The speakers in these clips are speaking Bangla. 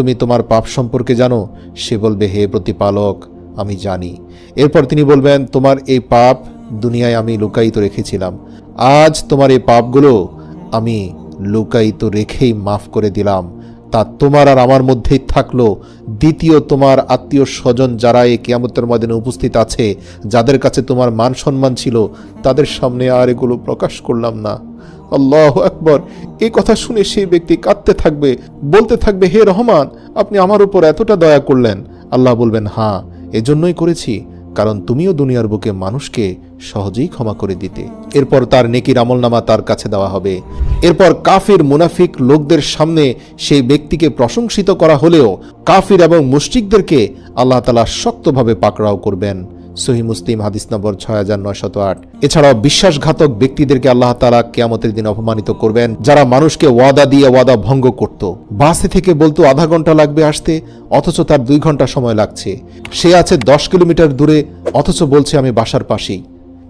তুমি তোমার পাপ সম্পর্কে জানো? সে বলবে, হে প্রতিপালক, আমি জানি। এরপর তিনি বলবেন, তোমার এই পাপ দুনিয়ায় আমি লুকায়িত রেখেছিলাম। আজ তোমার এই পাপগুলো আমি লুকায়িত রেখেই মাফ করে দিলাম। তা তোমার আর আমার মধ্যেই থাকল। দ্বিতীয় তোমার আত্মীয় স্বজন যারা এই কিয়ামতের ময়দানে উপস্থিত আছে, যাদের কাছে তোমার মান সম্মান ছিল, তাদের সামনে আর এগুলো প্রকাশ করলাম না। আল্লাহ আকবর। এই কথা শুনে সেই ব্যক্তি কাঁদতে থাকবে, বলতে থাকবে, হে রহমান, আপনি আমার উপর এতটা দয়া করলেন। আল্লাহ বলবেন হ্যাঁ এজন্যই করেছি, কারণ তুমিও দুনিয়ার বুকে মানুষকে সহজেই ক্ষমা করে দিতে। এরপর তার নেকির আমলনামা তার কাছে দেওয়া হবে। এরপর কাফির মুনাফিক লোকদের সামনে সেই ব্যক্তিকে প্রশংসিত করা হলেও কাফির এবং মুশরিকদেরকে আল্লাহ তালা শক্তভাবে পাকড়াও করবেন। সহি মুসলিম হাদিস নম্বর ছয় হাজার নয়শত আট। এছাড়াও বিশ্বাসঘাতক ব্যক্তিদেরকে আল্লাহ তালা কেয়ামতের দিন অপমানিত করবেন, যারা মানুষকে ওয়াদা দিয়ে ওয়াদা ভঙ্গ করত। বাসে থেকে বলতো আধা ঘণ্টা লাগবে আসতে, অথচ তার দুই ঘণ্টা সময় লাগছে। সে আছে দশ কিলোমিটার দূরে, অথচ বলছে, আমি বাসার পাশেই।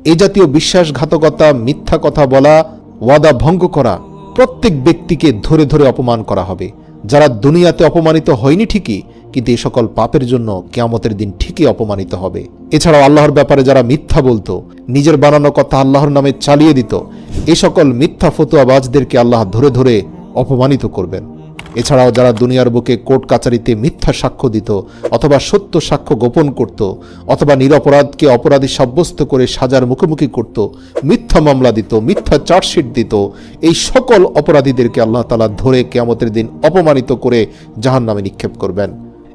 এই জাতীয় বিশ্বাসঘাতকতা, মিথ্যা কথা বলা, ওয়াদা ভঙ্গ করা, প্রত্যেক ব্যক্তিকে ধরে ধরে অপমান করা হবে। যারা দুনিয়াতে অপমানিত হয়নি ঠিকই, কিন্তু এ সকল পাপের জন্য কেয়ামতের দিন ঠিকই অপমানিত হবে। এছাড়াও আল্লাহর ব্যাপারে যারা মিথ্যা বলতো, নিজের বানানো কথা আল্লাহর নামে চালিয়ে দিত, এ সকল মিথ্যা ফতুয়াবাজদেরকে আল্লাহ ধরে ধরে অপমানিত করবেন। এছাড়াও যারা দুনিয়ার বুকে কোর্ট কাচারিতে মিথ্যা সাক্ষ্য দিত অথবা সত্য সাক্ষ্য গোপন করত, অথবা নিরপরাধকে অপরাধী সাব্যস্ত করে সাজার মুখোমুখি করত, মিথ্যা মামলা দিত, মিথ্যা চার্জশিট দিত, এই সকল অপরাধীদেরকে আল্লাহ তালা ধরে কেয়ামতের দিন অপমানিত করে জাহান নামে নিক্ষেপ করবেন।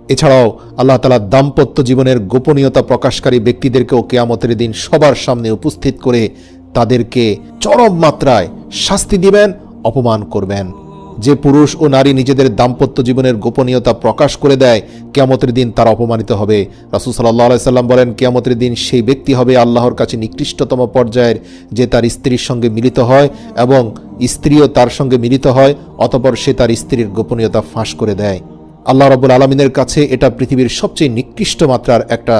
এছাড়াও আল্লাহ তালা দাম্পত্য জীবনের গোপনীয়তা প্রকাশকারী ব্যক্তিদেরকেও কেয়ামতের দিন সবার সামনে উপস্থিত করে তাদেরকে চরম মাত্রায় শাস্তি দিবেন, অপমান করবেন। যে পুরুষ ও নারী নিজেদের দাম্পত্য জীবনের গোপনীয়তা প্রকাশ করে দেয়, কেয়ামতের দিন তারা অপমানিত হবে। রাসুল সাল্লাহ সাল্লাম বলেন, কেয়ামতের দিন সেই ব্যক্তি হবে আল্লাহর কাছে নিকৃষ্টতম পর্যায়ের, যে তার স্ত্রীর সঙ্গে মিলিত হয় এবং স্ত্রীও তার সঙ্গে মিলিত হয়, অতপর সে তার স্ত্রীর গোপনীয়তা ফাঁস করে দেয়। আল্লাহ রব্বুল আলমিনের কাছে এটা পৃথিবীর সবচেয়ে নিকৃষ্ট মাত্রার একটা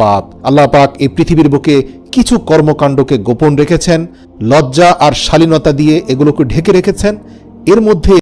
পাপ। আল্লাহ পাক এই পৃথিবীর বুকে কিছু কর্মকাণ্ডকে গোপন রেখেছেন, লজ্জা আর শালীনতা দিয়ে এগুলোকে ঢেকে রেখেছেন। এর মধ্যে